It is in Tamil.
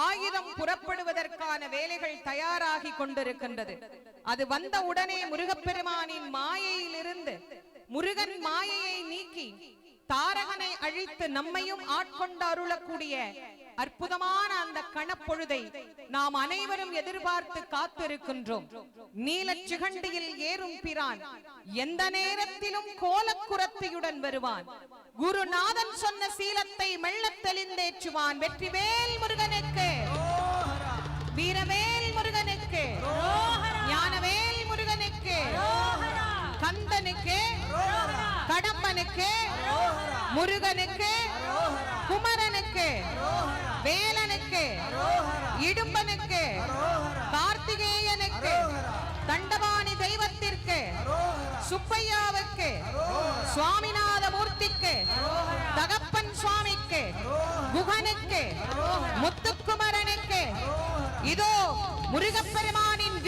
ஆயுதம் புறப்படுவதற்கான வேலைகள் தயாராகி கொண்டிருக்கின்றது. அது வந்த உடனே முருகப்பெருமானின் மாயையிலிருந்து முருகன் மாயையை நீக்கி தாரகனை அழித்து நம்மையும் ஆட்கொண்டு அருளக்கூடிய அற்புதமான அந்த கணப்பொழுதை நாம் அனைவரும் எதிர்பார்த்து காத்திருக்கின்றோம். நீல சிகண்டியில் ஏறும் பிரான் எந்த நேரத்திலும் கோலக்குரத்தையுடன் வருவான். குருநாதன் சொன்ன சீலத்தை மெல்லத் தெளிந்தேற்றுவான். வெற்றிவேல் முருகனுக்கு. வீரவேல் முருகனுக்கு. ஞானவேல் முருகனுக்கு. கந்தனுக்கு. கடம்பனுக்கு. முருகனுக்கு. குமரனுக்கு. வேலனுக்கு. இடும்பனுக்கு. கார்த்திகேயனுக்கு. தண்டபாணி தெய்வத்திற்கு. சுப்பையாவுக்கு. சுவாமி குகனுக்கு முத்துக்குமரனுக்கு இதோ முருகப்பெருமானின்